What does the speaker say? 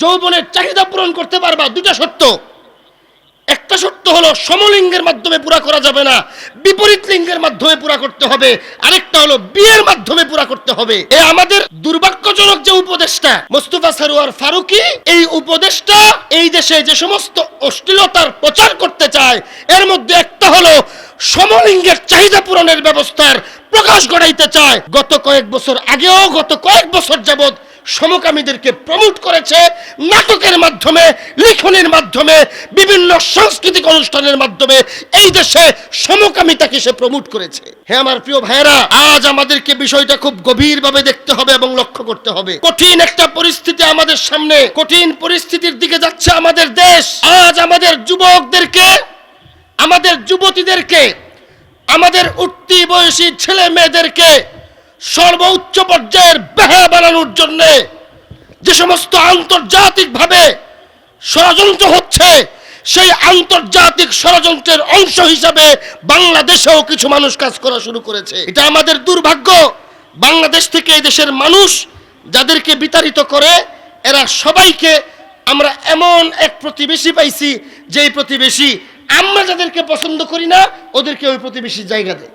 যৌবনের চাহিদা পূরণ করতে পারবা দুটা সত্য একটা সত্য হলো সমলিঙ্গের মাধ্যমে পুরা করা যাবে না, বিপরীত লিঙ্গের মাধ্যমে পুরা করতে হবে, আরেকটা হলো বিয়ের মাধ্যমে পুরা করতে হবে। এ আমাদের দুর্ভাগ্যজনক যে উপদেশটা, মোস্তফা সারোয়ার ফারুকি, এই উপদেশটা এই দেশে যে সমস্ত অশ্লীলতার প্রচার করতে চায়, এর মধ্যে একটা হলো সমলিঙ্গের চাহিদা পূরণের ব্যবস্থার প্রকাশ ঘটাইতে চায়। গত কয়েক বছর আগেও, গত কয়েক বছর যাবত সমকামীদেরকে প্রমোট করেছে নাটকের মাধ্যমে, লিখনের মাধ্যমে, বিভিন্ন সাংস্কৃতিক অনুষ্ঠানের মাধ্যমে এই দেশে সমকামিতাকে সে প্রমোট করেছে। হ্যাঁ আমার প্রিয় ভাইয়েরা, আজ আমাদেরকে বিষয়টা খুব গভীরভাবে দেখতে হবে এবং লক্ষ্য করতে হবে। কঠিন একটা পরিস্থিতি আমাদের সামনে, কঠিন পরিস্থিতির দিকে যাচ্ছে আমাদের দেশ। আজ আমাদের যুবকদেরকে, আমাদের যুবতীদেরকে, আমাদের উঠতি বয়সী ছেলে মেয়েদেরকে সর্বোচ্চ পর্যায়ের বেহা বানানোর জন্য যে সমস্ত আন্তর্জাতিকভাবে ষড়যন্ত্র হচ্ছে, সেই আন্তর্জাতিক ষড়যন্ত্রের অংশ হিসাবে বাংলাদেশেও কিছু মানুষ কাজ করা শুরু করেছে। এটা আমাদের দুর্ভাগ্য। বাংলাদেশ থেকে এই দেশের মানুষ যাদেরকে বিতাড়িত করে, এরা সবাইকে আমরা এমন এক প্রতিবেশী পাইছি, যেই প্রতিবেশী আমরা যাদেরকে পছন্দ করি না, ওদেরকে ওই প্রতিবেশী জায়গা দেয়।